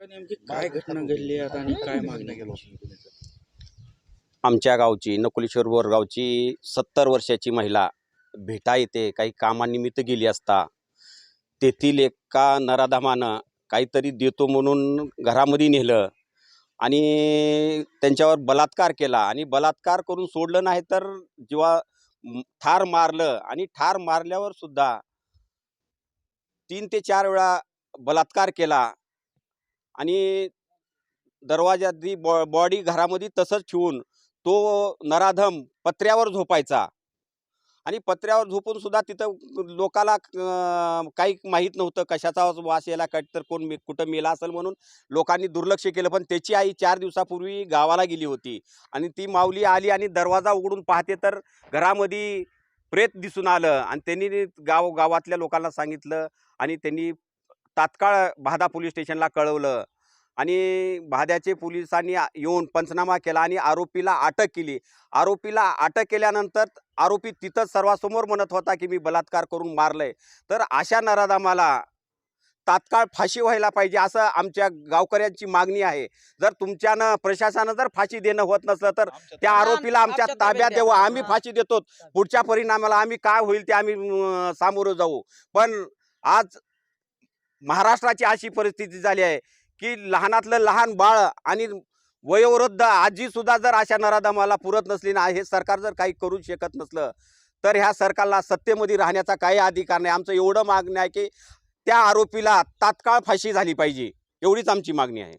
नेमकी काय घटना घडली? आता आणि काय मागणी गेलो आमच्या गावची नकुलेश्वर बोरगावची सत्तर वर्षाची महिला भेटा येते काही कामानिमित्त गेली असता. तेथील एका नराधामानं काहीतरी देतो म्हणून घरामध्ये नेलं आणि त्यांच्यावर बलात्कार केला आणि बलात्कार करून सोडलं नाही तर जेव्हा ठार मारलं आणि ठार मारल्यावर सुद्धा तीन ते चार वेळा बलात्कार केला. आणि दरवाजातली बॉ बॉडी घरामध्ये तसंच ठेवून तो नराधम पत्र्यावर झोपायचा. आणि पत्र्यावर झोपून सुद्धा तिथं लोकाला काही माहीत नव्हतं कशाचा वास यायला काय तर कोण मे- कुठं मेला असेल म्हणून लोकांनी दुर्लक्ष केलं. पण त्याची आई चार दिवसापूर्वी गावाला गेली होती आणि ती माऊली आली आणि दरवाजा उघडून पाहते तर घरामध्ये प्रेत दिसून आलं. आणि त्यांनी गाव गावातल्या लोकांना सांगितलं आणि त्यांनी तात्काळ भादा पोलीस स्टेशनला कळवलं आणि भाद्याचे पोलिसांनी येऊन पंचनामा केला आणि आरोपीला अटक केली. आरोपीला अटक केल्यानंतर आरोपी तिथंच सर्वासमोर म्हणत होता की मी बलात्कार करून मारलंय. तर अशा नराधामाला तात्काळ फाशी व्हायला पाहिजे असं आमच्या गावकऱ्यांची मागणी आहे. जर तुमच्यानं प्रशासनानं जर फाशी देणं होत नसलं तर त्या आरोपीला आमच्या ताब्यात देऊ आम्ही फाशी देतो. पुढच्या परिणामाला आम्ही काय होईल ते आम्ही सामोरं जाऊ. पण आज महाराष्ट्राची अशी परिस्थिती झाली आहे की लहानातलं लहान बाळ आणि वयोवृद्ध आजीसुद्धा जर अशा नराधमाला पुरत नसली ना हे सरकार जर काही करू शकत नसलं तर ह्या सरकारला सत्तेमध्ये राहण्याचा काही अधिकार नाही. आमचं एवढं मागणं आहे की त्या आरोपीला तात्काळ फाशी झाली पाहिजे एवढीच आमची मागणी आहे.